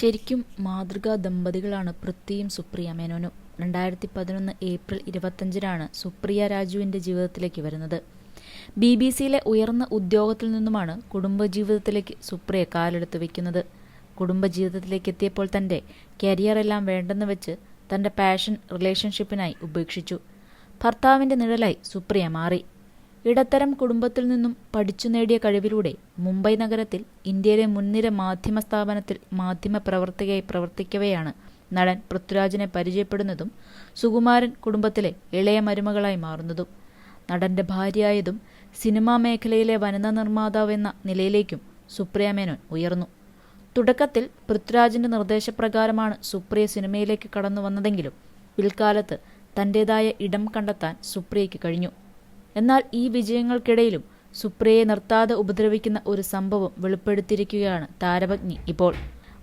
ശരിക്കും മാതൃകാ ദമ്പതികളാണ് പൃഥ്വിയും സുപ്രിയ മേനോനും. രണ്ടായിരത്തി പതിനൊന്ന് ഏപ്രിൽ ഇരുപത്തഞ്ചിനാണ് സുപ്രിയ രാജുവിന്റെ ജീവിതത്തിലേക്ക് വരുന്നത്. ബി ബി സിയിലെ ഉയർന്ന ഉദ്യോഗത്തിൽ നിന്നുമാണ് കുടുംബജീവിതത്തിലേക്ക് സുപ്രിയ കാലെടുത്ത് വെക്കുന്നത് കുടുംബജീവിതത്തിലേക്ക് എത്തിയപ്പോൾ തന്റെ കരിയറെല്ലാം വേണ്ടെന്ന് വെച്ച് തന്റെ പാഷൻ റിലേഷൻഷിപ്പിനായി ഉപേക്ഷിച്ചു. ഭർത്താവിന്റെ നിഴലായി സുപ്രിയ മാറി. ഇടത്തരം കുടുംബത്തിൽ നിന്നും പഠിച്ചു നേടിയ കഴിവിലൂടെ മുംബൈ നഗരത്തിൽ ഇന്ത്യയിലെ മുൻനിര മാധ്യമ സ്ഥാപനത്തിൽ മാധ്യമ പ്രവർത്തകയായി പ്രവർത്തിക്കവെയാണ് നടൻ പൃഥ്വിരാജിനെ പരിചയപ്പെടുന്നതും സുകുമാരൻ കുടുംബത്തിലെ ഇളയ മരുമകളായി മാറുന്നതും. നടന്റെ ഭാര്യയായതും സിനിമാ മേഖലയിലെ വനിതാ നിർമ്മാതാവ് എന്ന നിലയിലേക്കും സുപ്രിയ മേനോൻ ഉയർന്നു. തുടക്കത്തിൽ പൃഥ്വിരാജിന്റെ നിർദ്ദേശപ്രകാരമാണ് സുപ്രിയ സിനിമയിലേക്ക് കടന്നു വന്നതെങ്കിലും പിൽക്കാലത്ത് തന്റേതായ ഇടം കണ്ടെത്താൻ സുപ്രിയയ്ക്ക് കഴിഞ്ഞു. എന്നാൽ ഈ വിജയങ്ങൾക്കിടയിലും സുപ്രിയയെ നിർത്താതെ ഉപദ്രവിക്കുന്ന ഒരു സംഭവം വെളിപ്പെടുത്തിയിരിക്കുകയാണ് താരപത്നി ഇപ്പോൾ.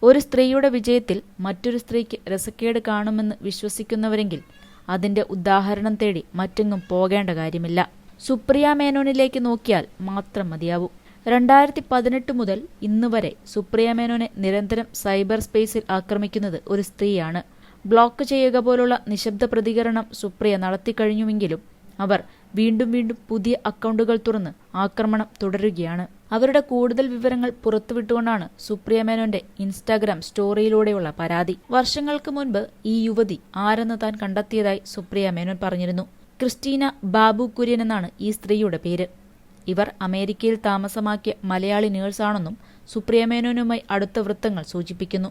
ഒരു സ്ത്രീയുടെ വിജയത്തിൽ മറ്റൊരു സ്ത്രീക്ക് രസക്കേട് കാണുമെന്ന് വിശ്വസിക്കുന്നവരെങ്കിൽ അതിന്റെ ഉദാഹരണം തേടി മറ്റെങ്ങും പോകേണ്ട കാര്യമില്ല. സുപ്രിയ മേനോനിലേക്ക് നോക്കിയാൽ മാത്രം മതിയാവും. രണ്ടായിരത്തി പതിനെട്ട് മുതൽ ഇന്ന് വരെ സുപ്രിയ മേനോനെ നിരന്തരം സൈബർ സ്പേസിൽ ആക്രമിക്കുന്നത് ഒരു സ്ത്രീയാണ്. ബ്ലോക്ക് ചെയ്യുക പോലുള്ള നിശബ്ദ പ്രതികരണം സുപ്രിയ നടത്തിക്കഴിഞ്ഞുവെങ്കിലും അവർ വീണ്ടും വീണ്ടും പുതിയ അക്കൗണ്ടുകൾ തുറന്ന് ആക്രമണം തുടരുകയാണ്. അവരുടെ കൂടുതൽ വിവരങ്ങൾ പുറത്തുവിട്ടുകൊണ്ടാണ് സുപ്രിയ മേനോന്റെ ഇൻസ്റ്റാഗ്രാം സ്റ്റോറിയിലൂടെയുള്ള പരാതി. വർഷങ്ങൾക്ക് മുൻപ് ഈ യുവതി ആരെന്ന് താൻ കണ്ടെത്തിയതായി സുപ്രിയ മേനോൻ പറഞ്ഞിരുന്നു. ക്രിസ്റ്റീന ബാബു കുര്യൻ എന്നാണ് ഈ സ്ത്രീയുടെ പേര്. ഇവർ അമേരിക്കയിൽ താമസമാക്കിയ മലയാളി നേഴ്സാണെന്നും സുപ്രിയ മേനോനുമായി അടുത്ത വൃത്തങ്ങൾ സൂചിപ്പിക്കുന്നു.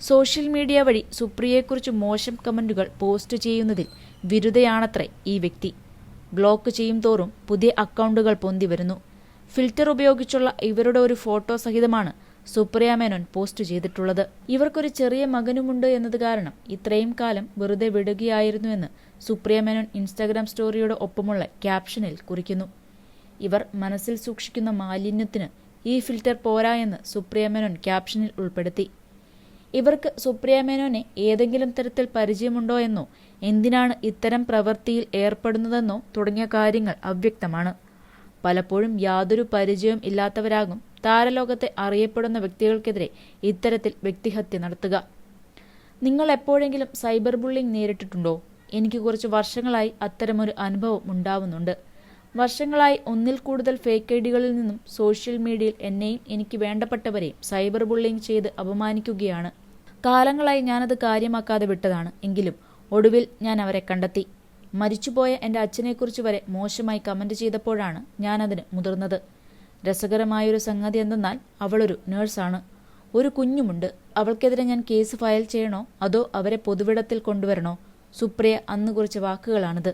സോഷ്യൽ മീഡിയ വഴി സുപ്രിയയെക്കുറിച്ച് മോശം കമന്റുകൾ പോസ്റ്റ് ചെയ്യുന്നതിൽ വിരുദ്ധയാണത്രേ ഈ വ്യക്തി. ബ്ലോക്ക് ചെയ്യും തോറും പുതിയ അക്കൗണ്ടുകൾ പൊന്തി വരുന്നു. ഫിൽറ്റർ ഉപയോഗിച്ചുള്ള ഇവരുടെ ഒരു ഫോട്ടോ സഹിതമാണ് സുപ്രിയ മേനോൻ പോസ്റ്റ് ചെയ്തിട്ടുള്ളത്. ഇവർക്കൊരു ചെറിയ മകനുമുണ്ട് എന്നത് കാരണം ഇത്രയും കാലം വെറുതെ വിടുകയായിരുന്നുവെന്ന് സുപ്രിയ മേനോൻ ഇൻസ്റ്റാഗ്രാം സ്റ്റോറിയുടെ ഒപ്പമുള്ള ക്യാപ്ഷനിൽ കുറിക്കുന്നു. ഇവർ മനസ്സിൽ സൂക്ഷിക്കുന്ന മാലിന്യത്തിന് ഈ ഫിൽറ്റർ പോരാ എന്ന് സുപ്രിയ മേനോൻ ക്യാപ്ഷനിൽ ഉൾപ്പെടുത്തി. ഇവർക്ക് സുപ്രിയ മേനോനെ ഏതെങ്കിലും തരത്തിൽ പരിചയമുണ്ടോ എന്നോ എന്തിനാണ് ഇത്തരം പ്രവൃത്തിയിൽ ഏർപ്പെടുന്നതെന്നോ തുടങ്ങിയ കാര്യങ്ങൾ അവ്യക്തമാണ്. പലപ്പോഴും യാതൊരു പരിചയവും ഇല്ലാത്തവരാകും താരലോകത്തെ അറിയപ്പെടുന്ന വ്യക്തികൾക്കെതിരെ ഇത്തരത്തിൽ വ്യക്തിഹത്യ നടത്തുക. നിങ്ങൾ എപ്പോഴെങ്കിലും സൈബർ ബുള്ളിംഗ് നേരിട്ടിട്ടുണ്ടോ? എനിക്ക് കുറച്ച് വർഷങ്ങളായി അത്തരമൊരു അനുഭവം ഉണ്ടാവുന്നുണ്ട്. വർഷങ്ങളായി ഒന്നിൽ കൂടുതൽ ഫേക്ക് ഐഡികളിൽ നിന്നും സോഷ്യൽ മീഡിയയിൽ എന്നെയും എനിക്ക് വേണ്ടപ്പെട്ടവരെയും സൈബർ ബുള്ളിംഗ് ചെയ്ത് അപമാനിക്കുകയാണ്. കാലങ്ങളായി ഞാനത് കാര്യമാക്കാതെ വിട്ടതാണ്. എങ്കിലും ഒടുവിൽ ഞാൻ അവരെ കണ്ടെത്തി. മരിച്ചുപോയ എന്റെ അച്ഛനെക്കുറിച്ച് വരെ മോശമായി കമന്റ് ചെയ്തപ്പോഴാണ് ഞാനതിന് മുതിർന്നത്. രസകരമായൊരു സംഗതി എന്തെന്നാൽ അവളൊരു നേഴ്സാണ്. ഒരു കുഞ്ഞുമുണ്ട്. അവൾക്കെതിരെ ഞാൻ കേസ് ഫയൽ ചെയ്യണോ? അതോ അവരെ പൊതുവിടത്തിൽ കൊണ്ടുവരണോ? സുപ്രിയ അന്ന് കുറിച്ച വാക്കുകളാണിത്.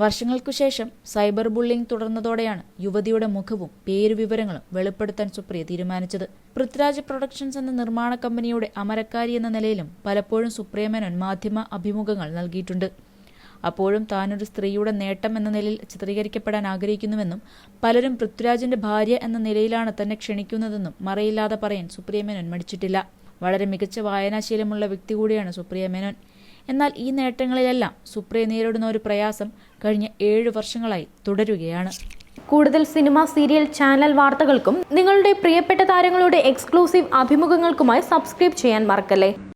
വർഷങ്ങൾക്കു ശേഷം സൈബർ ബുള്ളിംഗ് തുടർന്നതോടെയാണ് യുവതിയുടെ മുഖവും പേരുവിവരങ്ങളും വെളിപ്പെടുത്താൻ സുപ്രിയ തീരുമാനിച്ചത്. പൃഥ്വിരാജ് പ്രൊഡക്ഷൻസ് എന്ന നിർമ്മാണ കമ്പനിയുടെ അമരക്കാരി എന്ന നിലയിലും പലപ്പോഴും സുപ്രിയ മേനോൻ മാധ്യമ അഭിമുഖങ്ങൾ നൽകിയിട്ടുണ്ട്. അപ്പോഴും താനൊരു സ്ത്രീയുടെ നേട്ടം എന്ന നിലയിൽ ചിത്രീകരിക്കപ്പെടാൻ ആഗ്രഹിക്കുന്നുവെന്നും പലരും പൃഥ്വിരാജിന്റെ ഭാര്യ എന്ന നിലയിലാണ് തന്നെ ക്ഷണിക്കുന്നതെന്നും മറയില്ലാതെ പറയാൻ സുപ്രിയ മേനോൻ മടിച്ചിട്ടില്ല. വളരെ മികച്ച വായനാശീലമുള്ള വ്യക്തി കൂടിയാണ് സുപ്രിയ മേനോൻ. എന്നാൽ ഈ നേട്ടങ്ങളിലെല്ലാം സുപ്രിയ നേരിടുന്ന ഒരു പ്രയാസം കഴിഞ്ഞ ഏഴ് വർഷങ്ങളായി തുടരുകയാണ്. കൂടുതൽ സിനിമ സീരിയൽ ചാനൽ വാർത്തകൾക്കും നിങ്ങളുടെ പ്രിയപ്പെട്ട താരങ്ങളുടെ എക്സ്ക്ലൂസീവ് അഭിമുഖങ്ങൾക്കുമായി സബ്സ്ക്രൈബ് ചെയ്യാൻ മറക്കല്ലേ?